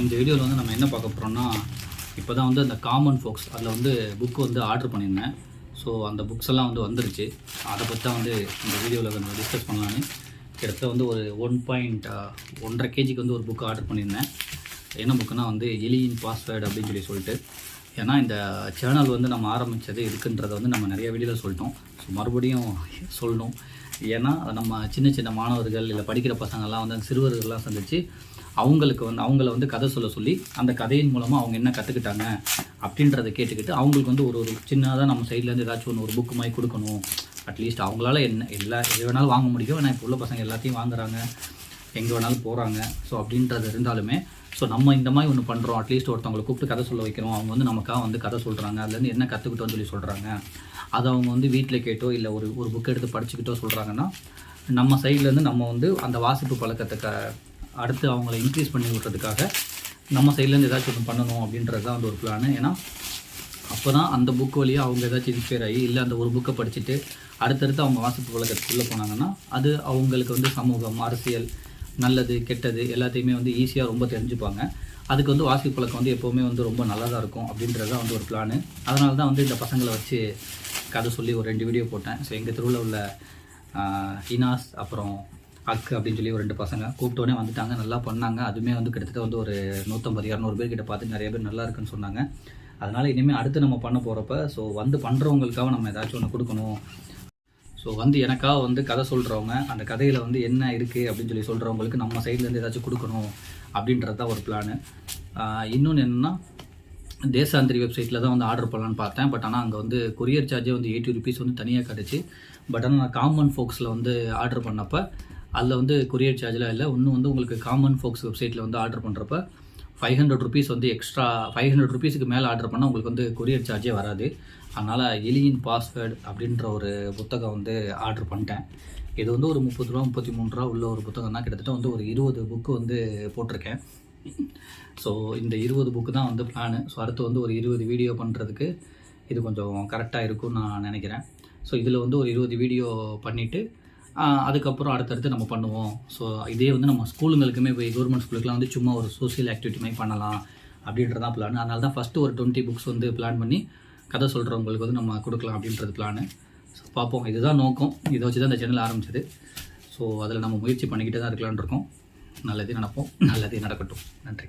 இந்த வீடியோவில் வந்து நம்ம என்ன பார்க்க போகிறோம்னா இப்போ தான் வந்து அந்த காமன் ஃபோக்ஸ் அதில் வந்து புக்கு வந்து ஆர்டர் பண்ணியிருந்தேன். ஸோ அந்த புக்ஸ் எல்லாம் வந்து வந்துருச்சு. அதை பற்றி தான் வந்து இந்த வீடியோவில் கொஞ்சம் டிஸ்கஸ் பண்ணலான்னு கிட்டத்தட்ட வந்து ஒரு ஒன் பாயிண்ட் ஒன்றரை கேஜிக்கு வந்து ஒரு புக் ஆர்டர் பண்ணியிருந்தேன். என்ன புக்குனா வந்து எலியின் பாஸ்வேர்டு அப்படின்னு சொல்லி சொல்லிட்டு. ஏன்னா இந்த சேனல் வந்து நம்ம ஆரம்பித்தது இருக்குன்றதை வந்து நம்ம நிறைய வீடியோவில் சொல்லிட்டோம். ஸோ மறுபடியும் சொல்லணும். ஏன்னா நம்ம சின்ன சின்ன மாணவர்கள் இல்லை படிக்கிற பசங்கள்லாம் வந்து அந்த சிறுவர்கள்லாம் சந்திச்சு அவங்களுக்கு வந்து அவங்கள வந்து கதை சொல்ல சொல்லி அந்த கதையின் மூலமாக அவங்க என்ன கற்றுக்கிட்டாங்க அப்படின்றத கேட்டுக்கிட்டு அவங்களுக்கு வந்து ஒரு ஒரு சின்னதாக நம்ம சைட்லேருந்து ஏதாச்சும் ஒன்று ஒரு புக்கு மாதிரி கொடுக்கணும். அட்லீஸ்ட் அவங்களால என்ன எல்லா எது வேணாலும் வாங்க முடியும். ஏன்னா இப்போ உள்ள பசங்க எல்லாத்தையும் வாங்குறாங்க. எங்கே வேணாலும் போகிறாங்க ஸோ அப்படின்றது இருந்தாலுமே ஸோ நம்ம இந்த மாதிரி ஒன்று பண்ணுறோம் அட்லீஸ்ட் ஒருத்தவங்களை கூப்பிட்டு கதை சொல்ல வைக்கிறோம் அவங்க வந்து நமக்காக வந்து கதை சொல்கிறாங்க அதுலேருந்து என்ன கற்றுக்கிட்டோம்னு சொல்லி சொல்கிறாங்க அதை அவங்க வந்து வீட்டில் கேட்டோ இல்லை ஒரு ஒரு புக் எடுத்து படிச்சுக்கிட்டோ சொல்கிறாங்கன்னா நம்ம சைட்லேருந்து நம்ம வந்து அந்த வாசிப்பு பழக்கத்தை க அடுத்து அவங்கள இன்க்ரீஸ் பண்ணி விட்றதுக்காக நம்ம சைட்லேருந்து ஏதாச்சும் ஒன்று பண்ணணும் அப்படின்றது தான் வந்து ஒரு பிளான் ஏன்னா அப்போ தான் அந்த புக் வழியாக அவங்க ஏதாச்சும் இன்ஸ்பயர் ஆகி இல்லை அந்த ஒரு புக்கை படிச்சுட்டு அடுத்தடுத்து அவங்க வாசிப்பு பழக்கத்துக்குள்ளே போனாங்கன்னா அது அவங்களுக்கு வந்து சமூகம் அரசியல் நல்லது கெட்டது எல்லாத்தையுமே வந்து ஈஸியாக ரொம்ப தெரிஞ்சுப்பாங்க. அதுக்கு வந்து வாசிப்பு பழக்கம் வந்து எப்போவுமே வந்து ரொம்ப நல்லா தான் இருக்கும் அப்படின்றது தான் வந்து ஒரு பிளான் அதனால தான் வந்து இந்த பசங்களை வச்சு கதை சொல்லி ஒரு ரெண்டு வீடியோ போட்டேன். ஸோ எங்கள் தெருவில் உள்ள இனாஸ் அப்புறம் அக் அப்படின்னு சொல்லி ஒரு ரெண்டு பசங்க கூப்பிட்டோடனே வந்துட்டாங்க. நல்லா பண்ணாங்க. அதுவுமே வந்து கிட்டத்தட்ட வந்து ஒரு நூற்றம்பது இரநூறு பேர் கிட்ட பார்த்து நிறைய பேர் நல்லா இருக்குன்னு சொன்னாங்க. அதனால் இனிமேல் அடுத்து நம்ம பண்ண போகிறப்ப ஸோ வந்து பண்ணுறவங்களுக்காக நம்ம ஏதாச்சும் ஒன்று கொடுக்கணும். ஸோ வந்து எனக்காக வந்து கதை சொல்கிறவங்க அந்த கதையில் வந்து என்ன இருக்குது அப்படின்னு சொல்லி சொல்கிறவங்களுக்கு நம்ம சைட்லேருந்து ஏதாச்சும் கொடுக்கணும் அப்படின்றது தான் ஒரு பிளானு இன்னொன்று என்னென்னா தேசாந்திரி வெப்சைட்டில் தான் வந்து ஆர்டர் பண்ணலான்னு பார்த்தேன். பட் ஆனால் அங்கே வந்து கொரியர் சார்ஜே வந்து எயிட்டி ருபீஸ் வந்து தனியாக கிடச்சி. பட் ஆனால் நான் காமன் ஃபோக்ஸில் வந்து ஆர்டர் பண்ணப்போ அதில் வந்து கொரியர் சார்ஜ்லாம் இல்லை. இன்னும் வந்து உங்களுக்கு காமன் ஃபோக்ஸ் வெப்சைட்டில் வந்து ஆர்டர் பண்ணுறப்ப ஃபைவ் ஹண்ட்ரட் ருபீஸ் வந்து எக்ஸ்ட்ரா ஃபைவ் ஹண்ட்ரட் ருபீஸுக்கு மேலே ஆர்டர் பண்ணால் உங்களுக்கு வந்து கொரியர் சார்ஜே வராது. அதனால் எலியின் பாஸ்வேர்டு அப்படின்ற ஒரு புத்தகம் வந்து ஆர்டர் பண்ணிட்டேன். இது வந்து ஒரு முப்பது ரூபா முப்பத்தி மூணு ரூபா உள்ள ஒரு புத்தகம் தான். கிட்டத்தட்ட வந்து ஒரு இருபது புக்கு வந்து போட்டிருக்கேன். ஸோ இந்த இருபது புக்கு தான் வந்து பிளானு ஸோ அடுத்து வந்து ஒரு இருபது வீடியோ பண்ணுறதுக்கு இது கொஞ்சம் கரெக்டாக இருக்கும்னு நான் நினைக்கிறேன். ஸோ இதில் வந்து ஒரு இருபது வீடியோ பண்ணிவிட்டு அதுக்கப்புறம் அடுத்தடுத்து நம்ம பண்ணுவோம். ஸோ இதே வந்து நம்ம ஸ்கூலுங்களுக்குமே போய் கவர்மெண்ட் ஸ்கூலுக்குலாம் வந்து சும்மா ஒரு சோஷியல் ஆக்டிவிட்டி மாதிரி பண்ணலாம் அப்படின்றது தான் பிளான் அதனால தான் ஃபஸ்ட்டு ஒரு டுவெண்ட்டி புக்ஸ் வந்து பிளான் பண்ணி கதை சொல்கிறவங்களுக்கு வந்து நம்ம கொடுக்கலாம் அப்படின்றது பிளானு ஸோ பார்ப்போம். இதுதான் நோக்கம். இதை வச்சு தான் இந்த சேனல் ஆரம்பிச்சது. ஸோ அதில் நம்ம முயற்சி பண்ணிக்கிட்டே தான் இருக்கலாம்னு இருக்கோம். நல்லதே நடப்போம் நல்லதே நடக்கட்டும். நன்றி.